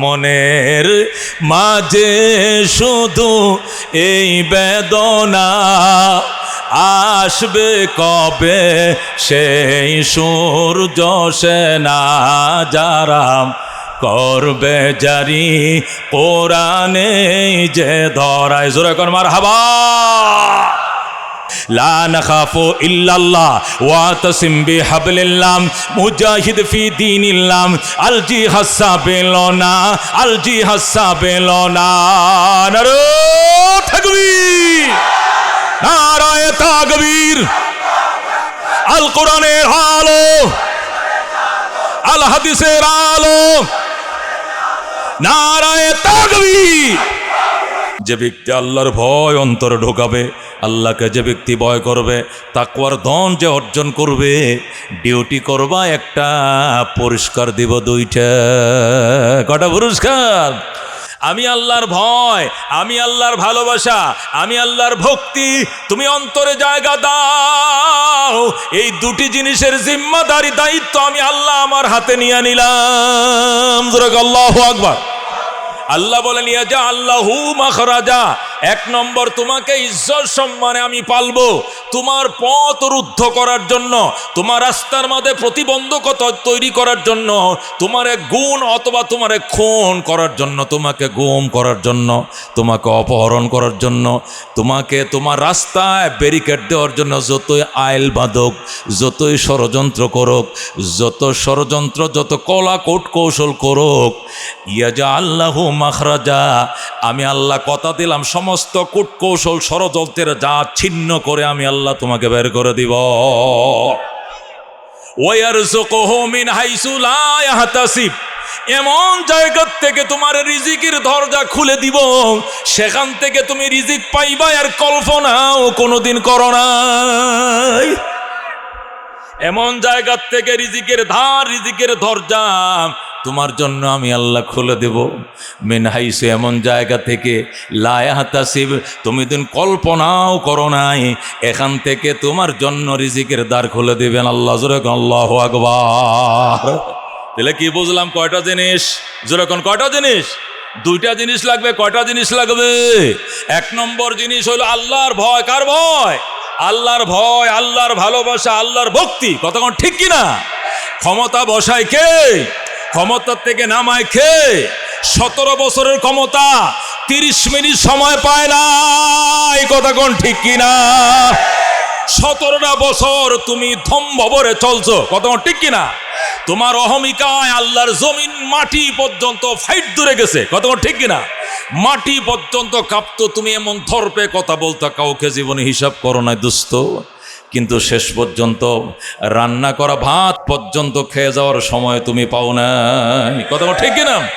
মনের মাঝে শুধু এই বেদনা আসবে কবে? সেই সূর্য সেনা যারা করবে জারি কোরআনে যে ধরায়। জোরে কর মার হাবা لا نخاف إلا الله واعتصم بحبل الله مجاهد في دين الله الجهاد السابلنا الجهاد السابلنا নারো তাকবীর নারায়ে তাকবীর আল কোরআনের আলো আল হাদিসের আলো নারায়ে তাকবীর যে ব্যক্তি আল্লাহর ভয় অন্তরে ঢোকাবে, আল্লাহকে যে ব্যক্তি ভয় করবে তাকুয়ার ধন যে অর্জন করবে, ডিউটি করবা একটা, পুরস্কার দিব দুইটা। কটা পুরস্কার? আমি আল্লাহর ভয়, আমি আল্লাহর ভালোবাসা, আমি আল্লাহর ভক্তি, তুমি অন্তরে জায়গা দাও। এই দুটি জিনিসের জিম্মাদারি দায়িত্ব আমি আল্লাহ আমার হাতে নিয়ে নিলাম। আল্লাহ আকবার। আল্লাহ বলেন ইয়াজা আল্লাহু মাখরাজা। এক নম্বর, তোমাকে ইজ্জত সম্মানে আমি পালবো। তোমার পথ রুদ্ধ করার জন্য, তোমার রাস্তার মধ্যে প্রতিবন্ধকতা তৈরি করার জন্য, তোমার এক গুণ অথবা তোমার এক খুন করার জন্য, তোমাকে গুম করার জন্য, তোমাকে অপহরণ করার জন্য, তোমাকে তোমার রাস্তায় ব্যারিকেড দেওয়ার জন্য যতই আইল বাঁধক, যতই ষড়যন্ত্র করুক, যত ষড়যন্ত্র, যত কলা কোট কৌশল করুক ইয়াজা আল্লাহ মাখরাজা, আমি আল্লাহ কথা দিলাম সমস্ত কূটকৌশল ষড়যন্ত্রের যা ছিন্ন করে আমি আল্লাহ তোমাকে বের করে দিব। মিন এমন জায়গার থেকে তোমার রিজিকের দরজা খুলে দিব, সেখান থেকে তুমি রিজিক পাইবা আর কল্পনাও কোনোদিন করো নাই। এমন জায়গার থেকে রিজিকের ধার, রিজিকের দরজা তোমার জন্য আমি আল্লাহ খুলে দেব। মেনহাইসে এমন জায়গা থেকে লায়াহাতাসিব তুমি দিন কল্পনাও করো নাই। এখান থেকে তোমার জন্য রিজিকের দ্বার খুলে দেবেন আল্লাহ আল্লাহ আকবার। তাহলে কি বুঝলাম কয়টা জিনিস? যেরকম কয়টা জিনিস? দুইটা জিনিস লাগবে, কয়টা জিনিস লাগবে? এক নম্বর জিনিস হলো আল্লাহর ভয়, কার ভয়? আল্লাহর ভয়, আল্লাহর ভালোবাসা, আল্লাহর ভক্তি, কতক্ষণ ঠিক কিনা? ক্ষমতা বসায় কে? ক্ষমতার থেকে নামায় কে? সতেরো বছরের ক্ষমতা, তিরিশ মিনিট সময় পায় না এই কথা কোন ঠিক কিনা? সতেরোটা বছর তুমি ধম্ভরে চলছো। কতক্ষণ ঠিক কিনা? তোমার অহমিকায় আল্লাহর জমিন মাটি পর্যন্ত ফাইট দূরে গেছে। কতক্ষণ ঠিক কিনা? মাটি পর্যন্ত কাঁপতো তুমি এমন ধরপে কথা বলতো, কাউকে জীবনে হিসাব করো না দুস্থ। কিন্তু শেষ পর্যন্ত রান্না করা ভাত পর্যন্ত খেয়ে যাওয়ার সময় তুমি পাও নাই। কথা ঠিক কিনা?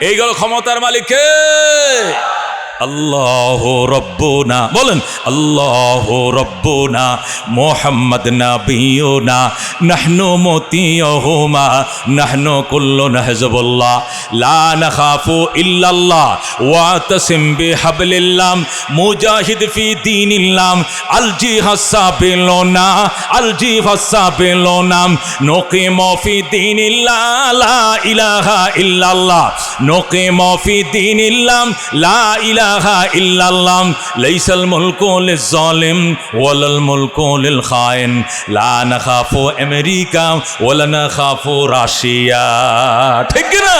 এইগুলো ক্ষমতার মালিক কে? আল্লাহ রব্বনা বলেন আল্লাহ রব্বনা মোহাম্মদ নাবিয়না নাহনু মতিয়হুমা নাহনু কুল্লু নাহজবুল্লাহ লা নাখাফু ইল্লাল্লাহ ওয়াতাসিম বিহাবলিল্লাহ মুজাহিদ ফি দীনিল্লাহ আল জিহাদ সাবিলুনা আল জিহাদ সাবিলুনা নুকিম ফি দীনিল্লাহ লা ইলাহা ইল্লাল্লাহ নুকিম ফি দীনিল্লাহ লা ইলাহা ইল্লাল্লাহ, লাইসাল মুলকু লিজ-জালিম, ওয়ালাল মুলকু লিল খায়েন লা নাখাফু আমেরিকা, ওয়ালা নাখাফু রাশিয়া। ঠিক না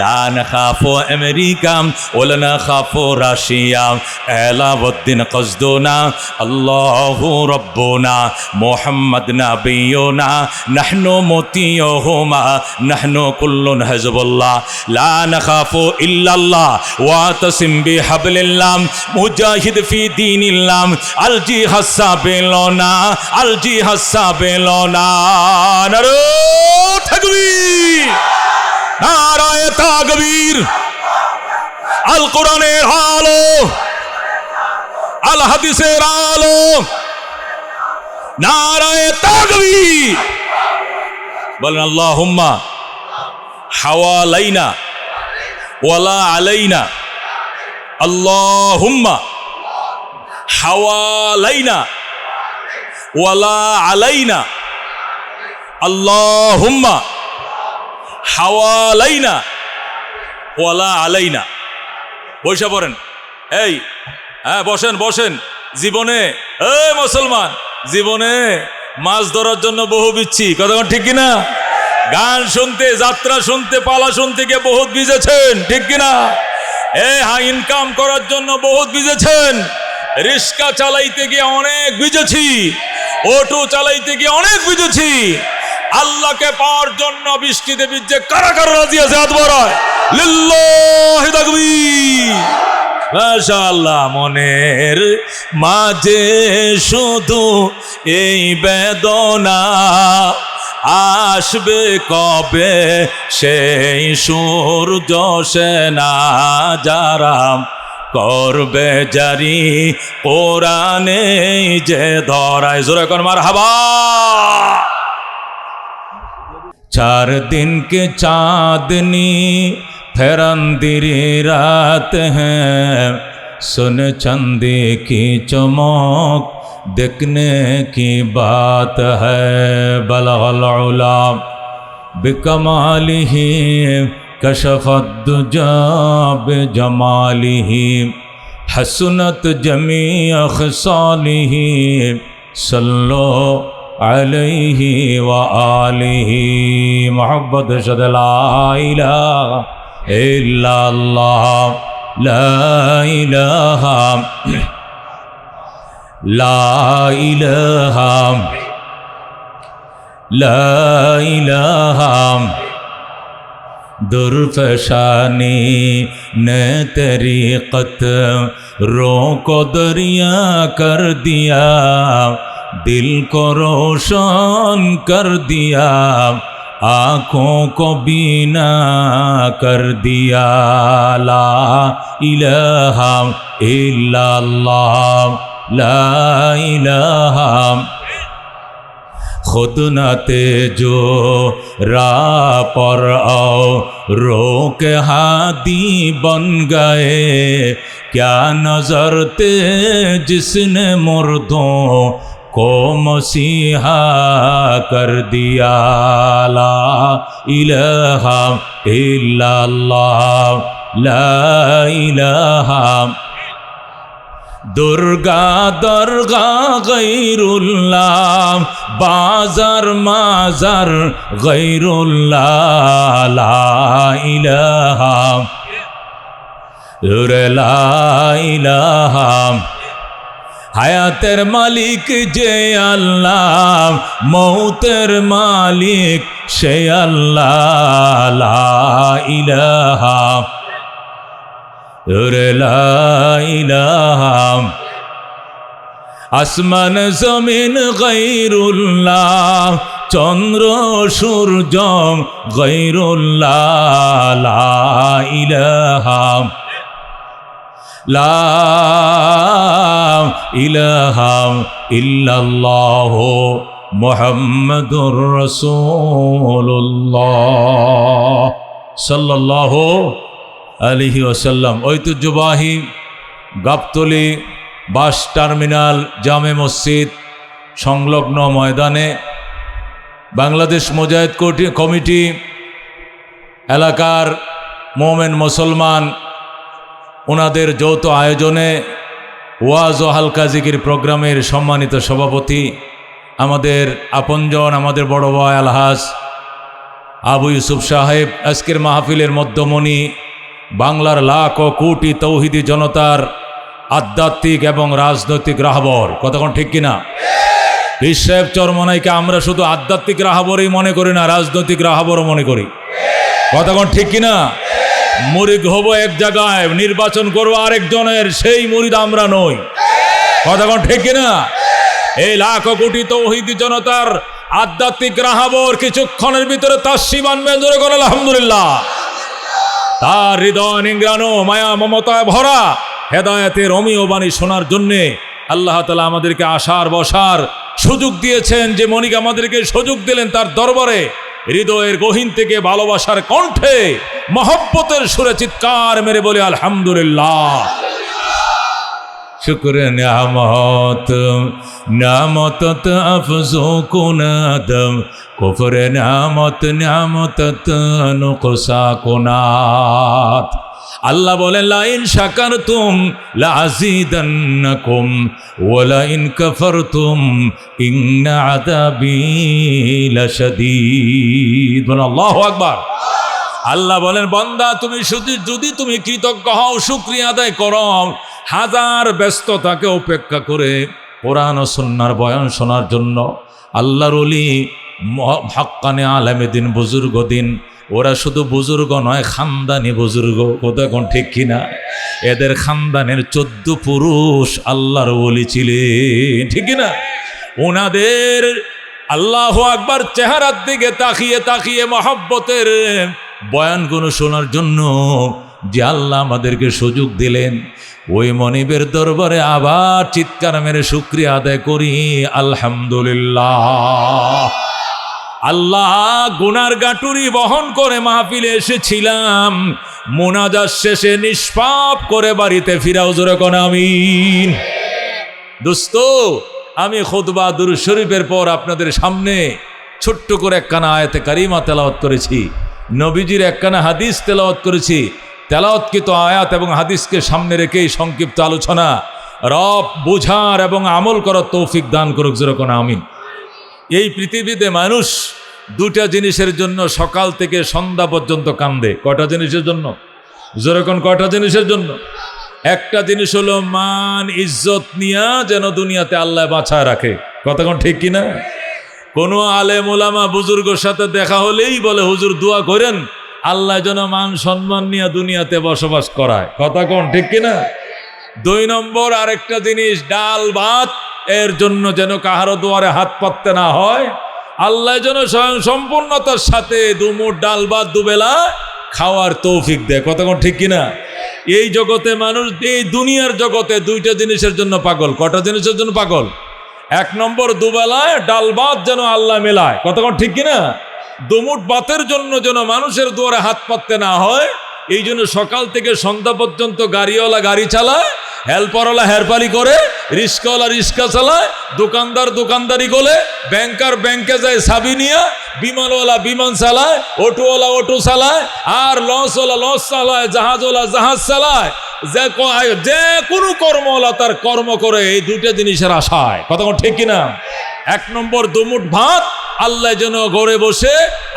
লা নাখাফু আমেরিকা ওলা নাখাফু রাশিয়া, এলাউদ্দিন কসদুনা, আল্লাহু রব্বুনা না নাবিয়ুনা, নাহনু মতিয়ুহুমা, নাহনো কুল্লুন হিজবুল্লাহ লা নাখাফু ইল্লাল্লাহ, ওয়া তাসিম বিহাবলিল্লাহ, মুজাহিদ ফি দীনিল্লাহ আল আলজি হাসা আল জিহাদ সাবিলুনা নারু তাকবীর নারায় তাকবীর। আল কোরআনের আলো। আল হাদিসের আলো। নারায় তাকবীর। বলেন আল্লাহ হুম্মা হাওয়ালাইনা ওয়ালা আলাইনা। আল্লাহ হুম্মা হাওয়ালাইনা ওয়ালা আলাইনা। আল্লাহ হুম্মা হাওয়ালাইনা ওয়ালা আলাইনা। বৈশা পড়েন। এই হ্যাঁ বসেন বসেন। জীবনে, এই মুসলমান, জীবনে মাছ ধরার জন্য বহু বিচ্ছি। কথা ঠিক কিনা? গান শুনতে, যাত্রা শুনতে, পালা শুনতে গিয়ে বহুত ভিজেছেন, ঠিক কিনা? এ হ্যাঁ ইনকাম করার জন্য বহুত ভিজেছেন। রিক্সা চালাইতে গিয়ে অনেক ভিজেছি। অটো চালাইতে গিয়ে অনেক ভিজেছি। আল্লাহকে পাওয়ার জন্য বৃষ্টিতে ভিজে কারা কারা রাজি আছে হাত মাশাআল্লাহ, মনের মাঝে শুধু এই বেদনা আসবে কবে? সেই সূর্য সেনা যারা করবে জারি, কোরআনে যে ধরায়। জোরে কর হাবা चार दिन के चांदनी फिर अंधेरी रात है। सुन चंदे की चमक, देखने की बात है। बलगला बिकमालिही कशफद्दुजा ही। हसनत जमी अखसालिही सल्लो আলহি আলহি মোহাম্মদ লাইলাম লাইলাম লাইলাম درفشانی نے تریقت رو کو دریا کر دیا दिल को रोशन कर दिया, आँखों को बीना कर दिया, ला इलाहा इल्लल्लाह, ला इलाहा। खुद न तेजो रा पर आओ रोक हादी बन गए। क्या नज़र ते जिसने मुर्दों کو مسیحا کر دیا لا الہ الا اللہ لا الہ দুর্গা দর্গা গৈরুল্লাহ বাজার মাজার গৈরুল্লাহ লা ইলাহা লা ইলাহা হায়াতের মালিক যে আল্লাহ, মৌতের মালিক সে আল্লাহ ইলাহা ইলাহাম আসমান, জমিন গৈরুল্লাহ চন্দ্র, সূর্য গৈরুল্লাহ ইলাহাম লা ইলাহাম ইল্লাল্লাহ মুহাম্মাদুর রাসূলুল্লাহ সাল্লাল্লাহু আলিহি ওসাল্লাম ঐতিহ্যবাহী গাবতলি বাস টার্মিনাল, জামে মসজিদ, সংলগ্ন ময়দানে বাংলাদেশ মোজাহিদ কমিটি এলাকার মোমেন মুসলমান ওনাদের যৌথ আয়োজনে ওয়াজ ও হালকা জিকির প্রোগ্রামের সম্মানিত সভাপতি আমাদের আপনজন, আমাদের বড় ভাই আলহাজ আবু ইউসুফ সাহেব, আজকের মাহফিলের মধ্যমণি, বাংলার লাখ ও কোটি তৌহিদি জনতার আধ্যাত্মিক এবং রাজনৈতিক রাহবর। কতক্ষণ ঠিক কিনা? বিশ্বেব চরমনাইকে আমরা শুধু আধ্যাত্মিক রাহাবরই মনে করি না, রাজনৈতিক রাহাবরও মনে করি। কতক্ষণ ঠিক কিনা? মুরিদ হব এক জায়গায়, নির্বাচন করব আরেকজনের সেই মুরিদ আমরা নই। কতক্ষণ ঠিক কিনা? এই লাখ কোটি তৌহিদি জনতার আধ্যাত্মিক রাহাবর কিছুক্ষণের ভিতরে তার বানবেন জোরে করে, আলহামদুলিল্লাহ। তার হৃদয় নিংরানো মায়া মমতায় ভরা হেদায়তের অমীয় বাণী শোনার জন্যে আল্লাহ তালা আমাদেরকে আসার বসার সুযোগ দিয়েছেন। যে মনিক আমাদেরকে সুযোগ দিলেন তার দরবারে হৃদয়ের গহীন থেকে ভালোবাসার কণ্ঠে মহব্বতের সুরে চিৎকার মেরে বলে, আলহামদুলিল্লাহ। শুক্র নামত নামত আফজো কুনাদম কুফর নামত নামত নুকসা কুনাত আল্লাহ বলে লাইন শাকার তুম লাজিদান্নাকুম ওয়ালাইন কাফারতুম ইন্না আযাবি আল্লাহু আকবার। আল্লাহ বলেন, বন্দা, তুমি শুধু, যদি তুমি কৃতজ্ঞ হও, শুক্রিয়া আদায় করো। হাজার ব্যস্ততাকে উপেক্ষা করে কোরআন ও সন্ন্যার বয়ান শোনার জন্য আল্লাহর অলি হাক্কানে আলামেদিন বুজুর্গ দিন ওরা শুধু বুজুর্গ নয়, খানদানি বুজুর্গ। কোথাও এখন ঠিক কিনা? এদের খানদানের চোদ্দ পুরুষ আল্লাহর অলি ছিলেন। ঠিক কিনা? ওনাদের আল্লাহ আকবার চেহারার দিকে তাকিয়ে তাকিয়ে মহব্বতের বয়ানগুলো শোনার জন্য যে আল্লাহ আমাদেরকে সুযোগ দিলেন, ওই মনিবের দরবারে আবার চিৎকার মেরে শুক্রিয়া আদায় করি। আলহামদুলিল্লাহ। আল্লাহ গুনার গাটুরি বহন করে মাহফিলে এসেছিলাম। মোনাজার শেষে নিষ্পাপ করে বাড়িতে ফিরাও, জোরে কোন আমিন। দোস্ত, আমি খুতবা দুর শরীফের পর আপনাদের সামনে ছোট্ট করে একখানা আয়াতে কারিমা তেলাওয়াত করেছি। নবীজির একখানা হাদিস তেলাওয়াত করেছি। তেলাওয়াতকৃত আয়াত এবং হাদিসকে সামনে রেখেই সংক্ষিপ্ত আলোচনা। রব বোঝার এবং আমল করার তৌফিক দান করুক যেরকম আমিন। এই পৃথিবীতে মানুষ দুটা জিনিসের জন্য সকাল থেকে সন্ধ্যা পর্যন্ত কান্দে। কটা জিনিসের জন্য? যেরকম কটা জিনিসের জন্য? একটা জিনিস হলো মান, ইজ্জত নিয়া যেন দুনিয়াতে আল্লাহ বাঁচায় রাখে। কতক্ষণ ঠিক কিনা? কোনো আলে মোলামা বুজুর্গর সাথে দেখা হলেই বলে, হুজুর, দোয়া করেন, আল্লাহ যেন মান সম্মান নিয়ে দুনিয়াতে বসবাস করায়। কথা কোন ঠিক কিনা? দুই নম্বর, আরেকটা জিনিস, ডাল, ভাত এর জন্য যেন কাহারো দুয়ারে হাত পাততে না হয়, আল্লাহ যেন স্বয়ং সম্পূর্ণতার সাথে দুমুট ডাল ভাত দুবেলা খাওয়ার তৌফিক দেয়। কতক্ষণ ঠিক কিনা? এই জগতে মানুষ, এই দুনিয়ার জগতে দুইটা জিনিসের জন্য পাগল। কটা জিনিসের জন্য পাগল? এক নম্বর দুবেলায় ডাল যেন আল্লাহ মেলায়। কতক্ষণ ঠিক কিনা? দুমুট বাতের জন্য যেন মানুষের দুয়ারে হাত পাততে না হয় এই জন্য সকাল থেকে সন্ধ্যা পর্যন্ত গাড়িওয়ালা গাড়ি চালায়, হেল্পারওয়ালা হেরপারি করে রিক্সাওয়ালা রিক্সা চালায়, দোকানদার দোকানদারি করে, ব্যাংকার ব্যাংকে যায় সাবি নিয়ে, বিমানওয়ালা বিমান চালায়, অটোওয়ালা অটো চালায়, আর লসওয়ালা লস চালায়, জাহাজওয়ালা জাহাজ চালায়। যে যে কোনো কর্মওয়ালা তার কর্ম করে, এই দুটো জিনিসের আশায়। কথা ঠিক কিনা? এক নম্বর, দুমুট ভাত। আল্লাহ যেন ঘরে বসে,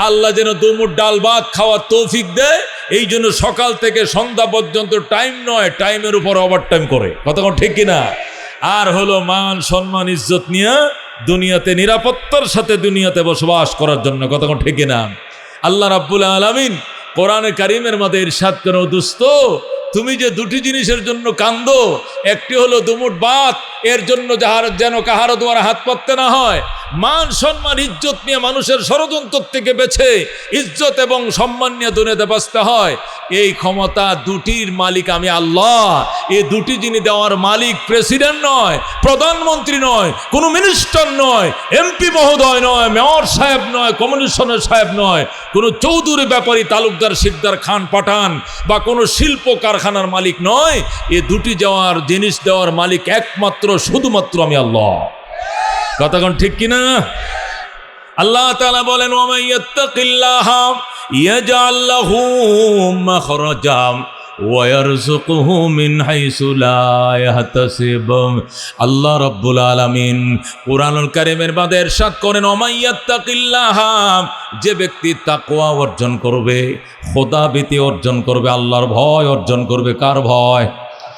আল্লাহ যেন দুমুট ডাল ভাত খাওয়ার তৌফিক দেয়। এই জন্য সকাল থেকে সন্ধ্যা পর্যন্ত টাইম নয় টাইমের উপর ওভার টাইম করে। কতক্ষণ ঠিক কিনা? আর হলো মান, সম্মান, ইজ্জত নিয়ে দুনিয়াতে নিরাপত্তার সাথে দুনিয়াতে বসবাস করার জন্য কতক্ষণ ঠিক কিনা? আল্লাহ রাব্বুল আলমিন কোরআনে কারিমের মধ্যে ইরশাদ কেন দুস্ত তুমি যে দুটি জিনিসের জন্য কান্দো, একটি হলো দুমুট বাত, এর জন্য যাহার যেন কাহারো দ্বারা হাত পাততে না হয়। মান, সম্মান, ইজ্জত নিয়ে মানুষের ষড়যন্ত্র থেকে বেছে ইজ্জত এবং সম্মান নিয়ে দুনিয়াতে বাঁচতে হয়। এই ক্ষমতা দুটির মালিক আমি আল্লাহ। এই দুটি যিনি দেওয়ার মালিক প্রেসিডেন্ট নয়, প্রধানমন্ত্রী নয়, কোনো মিনিস্টার নয়, এমপি মহোদয় নয়, মেয়র সাহেব নয় কমিশনের সাহেব নয়, কোনো চৌধুরী ব্যাপারী তালুকদার শিকদার খান পাঠান বা কোনো শিল্প কারখানার মালিক নয়, এ দুটি যাওয়ার জিনিস দেওয়ার মালিক একমাত্র, শুধুমাত্র আমি আল্লাহ। কথাক্ষণ ঠিক কিনা? আল্লাহ তালা বলেন ওয়ারজুকহু মিন হাইসু লা ইয়াহতাসিব আল্লাহ রাব্বুল আলামিন কুরআনুল কারীমের বাদে ইরশাদ করেন ওমাইয়াত্তাকিল্লাহ যে ব্যক্তি তাকওয়া অর্জন করবে, খোদা ভীতি অর্জন করবে, আল্লাহর ভয় অর্জন করবে, কার ভয়?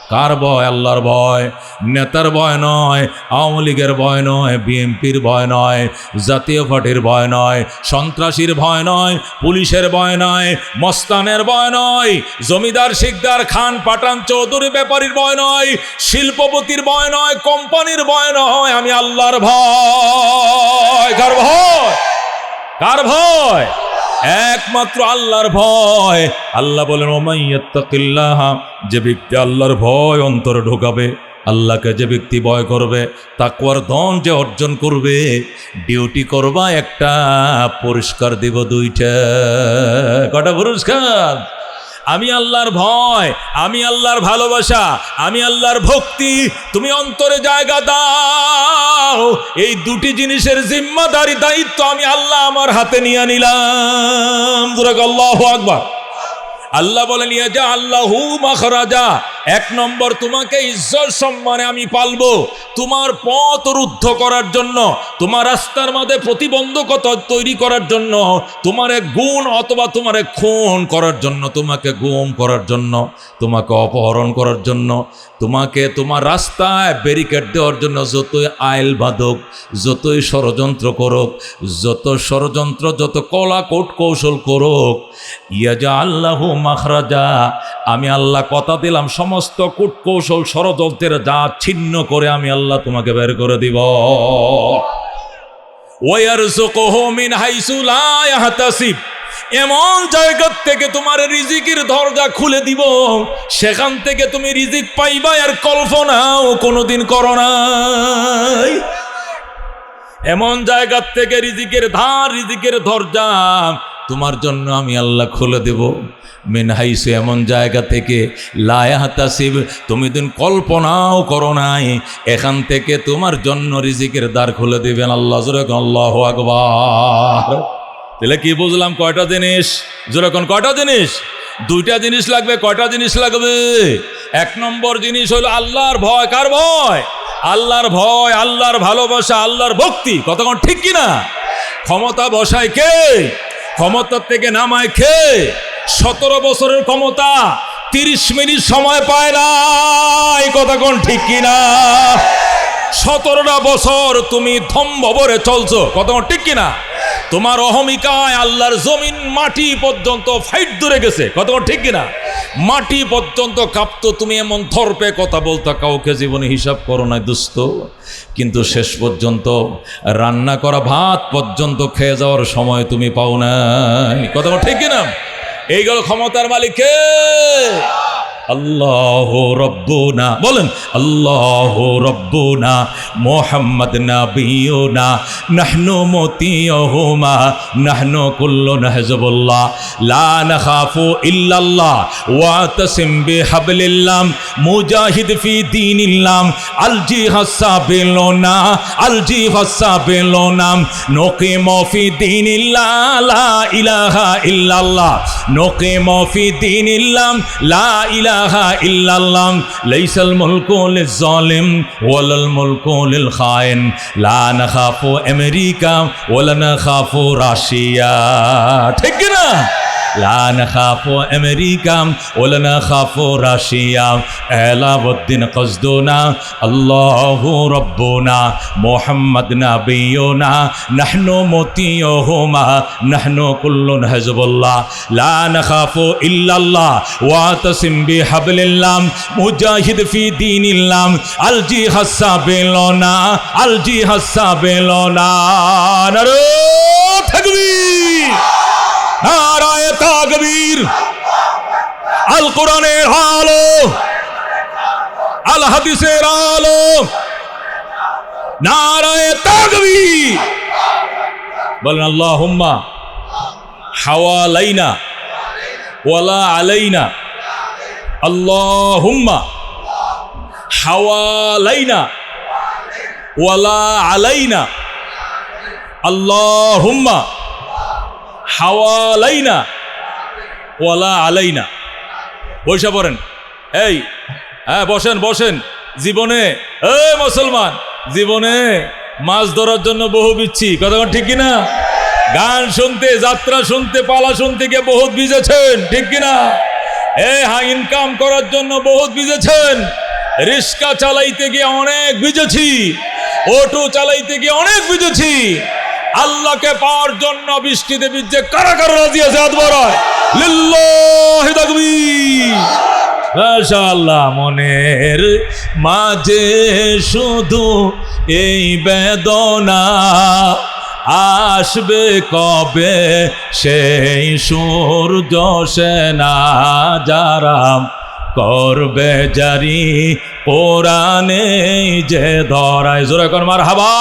কার ভয় আল্লাহর ভয় নেতার ভয় নয় আওয়ামী লীগের ভয় নয় বিএনপির ভয় নয় জাতীয় পার্টির ভয় নয় সন্ত্রাসীর ভয় নয় পুলিশের ভয় নয় মস্তানের ভয় নয় জমিদার শিকদার খান পাঠান চৌধুরী ব্যাপারীর ভয় নয় শিল্পপতির ভয় নয় কোম্পানির ভয় নয় আমি আল্লাহর ভয় কার ভয় কার ভয় একমাত্র আল্লাহর ভয়। আল্লাহ বলেন ওমাইয়াত্তাকিল্লাহ যে ব্যক্তি আল্লাহর ভয় অন্তরে ঢোকাবে, আল্লাহকে যে ব্যক্তি ভয় করবে তাকুয়ার ধন যে অর্জন করবে, ডিউটি করবা একটা পুরস্কার দিব দুইটা। কটা পুরস্কার আমি আল্লাহর ভয়, আমি আল্লাহর ভালোবাসা, আমি আল্লাহর ভক্তি, তুমি অন্তরে জায়গা দাও। এই দুটি জিনিসের জিম্মাদারি দায়িত্ব আমি আল্লাহ আমার হাতে নিয়ে নিলাম। আল্লাহ আকবার। আল্লাহ যা আল্লাহু মাখরাজা। এক নম্বর, তোমাকে ইজ্জত সম্মানে আমি পালবো। তোমার পথ রুদ্ধ করার জন্য, তোমার রাস্তার মধ্যে প্রতিবন্ধকতা তৈরি করার জন্য, তোমার এক গুণ অথবা তোমার খুন করার জন্য, তোমাকে গুম করার জন্য, তোমাকে অপহরণ করার জন্য, তোমাকে তোমার রাস্তায় ব্যারিকেড দেওয়ার জন্য যতই আইল বাদক যতই ষড়যন্ত্র করুক, যত ষড়যন্ত্র, যত কলা কোট কৌশল করুক ইয়াজা আল্লাহ মাখরাজা, আমি আল্লাহ কথা দিলাম সমস্ত কূট কৌশল ষড়যন্ত্রের যা ছিন্ন করে আমি আল্লাহ তোমাকে বের করে দিব। মিন এমন জায়গার থেকে তোমার রিজিকের দরজা খুলে দিব, সেখান থেকে তুমি রিজিক পাইবা আর কল্পনাও কোনোদিন করো নাই। এমন জায়গার থেকে রিজিকের ধার, রিজিকের দরজা তোমার জন্য আমি আল্লাহ খুলে দেব। মিনহাইসে এমন জায়গা থেকে লায়াহাতাসিব তুমি দিন কল্পনাও করো নাই। এখান থেকে তোমার জন্য রিজিকের দ্বার খুলে দেবেন আল্লাহ। আল্লাহ আকবার। তাহলে কি বুঝলাম কয়টা জিনিস? যেরকম কয়টা জিনিস? দুইটা জিনিস লাগবে, কয়টা জিনিস লাগবে? এক নম্বর জিনিস হলো আল্লাহর ভয়। কার ভয়? আল্লাহর ভয়, আল্লাহর ভালোবাসা, আল্লাহর ভক্তি। কতক্ষণ ঠিক কিনা? ক্ষমতা বসায় কে? ক্ষমতার থেকে নামায় খে সতেরো বছরের ক্ষমতা, তিরিশ মিনিট সময় পায় না। এই কথা কোন ঠিক কিনা সতেরোটা বছর তুমি ধম্ভরে চলছো। কত ঠিক কিনা তোমার অহমিকায় আল্লাহর জমিন মাটি পর্যন্ত ফাইট দূরে গেছে। কত ঠিক কিনা? মাটি পর্যন্ত কাঁপতো, তুমি এমন থরপে কথা বলতো, কাউকে জীবনে হিসাব করো না দুস্থ কিন্তু শেষ পর্যন্ত রান্না করা ভাত পর্যন্ত খেয়ে যাওয়ার সময় তুমি পাও না কথা ঠিক কিনা? এইগুলো ক্ষমতার মালিককে আল্লাহ রব্বুনা বলেন আল্লাহ রব্বুনা মোহাম্মদ নাবিয়ুনা নাহনু মতিয়হুমা নাহনু কুল্লু নাহজবুল্লাহ লা নাখাফু ইল্লাল্লাহ ওয়া তাসিম বিহাবলিল্লাহ মুজাহিদ ফি দীনিল্লাহ আল জিহাদ সাবিলুনা আল জিহাদ সাবিলুনা নকিম ফি দীনিল্লাহ লা ইলাহা ইল্লাল্লাহ নকিম ফি দীনিল্লাহ লা ইলাহা ইলাহা ইল্লাল্লাহ, লাইসাল মুলকু লিজ-জালিম, ওয়ালাল মুলকু লিল খায়েন লা নাখাফু আমেরিকা ওয়ালা নাখাফু রাশিয়া। ঠিক না লা নাখাফু আমেরিকা ওয়ালা নাখাফু রাশিয়া এলাউদ্দিন কসদুনা আল্লাহু রব্বুনা, মুহাম্মদ নাবিয়ুনা, নাহনু মতিয়ুহুমা, নাহনু কুল্লুন হিজবুল্লাহ। লা নাখাফু ইল্লাল্লাহ, ওয়া তাসিম বিহাবলিল্লাহ, মুজাহিদ ফি দীনিল্লাহ আল জিহাদ সাবিলুনা আল জিহাদ সাবিলুনা নারে তাকবীর নারায় তাকবীর আল কোরআনের আলো আল হাদিসের আলো নারায় তাকবীর বলেন আল্লাহ হুম্মা হাওয়ালাইনা ওয়ালা আলাইনা আল্লাহ হুম্মা হাওয়ালাইনা ওয়ালা আলাইনা আল্লাহ হুম্মা হাওয়ালাইনা ওয়ালা আলাইনা। বসে পড়েন। এই হ্যাঁ বসেন বসেন। জীবনে এ মুসলমান, জীবনে মাছ ধরার জন্য বহু বিচ্ছি। কথা ঠিক কিনা? গান শুনতে, যাত্রা শুনতে, পালা শুনতে গিয়ে বহুত ভিজেছেন, ঠিক কিনা? এ হ্যাঁ ইনকাম করার জন্য বহুত ভিজেছেন। রিক্সা চালাইতে গিয়ে অনেক ভিজেছি। অটো চালাইতে গিয়ে অনেক ভিজেছি। আল্লাহকে পাওয়ার জন্য বৃষ্টিতে বিজে কারা কারা রাজি আছে হাত মনের মাঝে শুধু এই বেদনা আসবে কবে? সেই সূর্য সেনা যারা করবে জারি, কোরআনে যে ধরায়। জোরে কর মার হাবা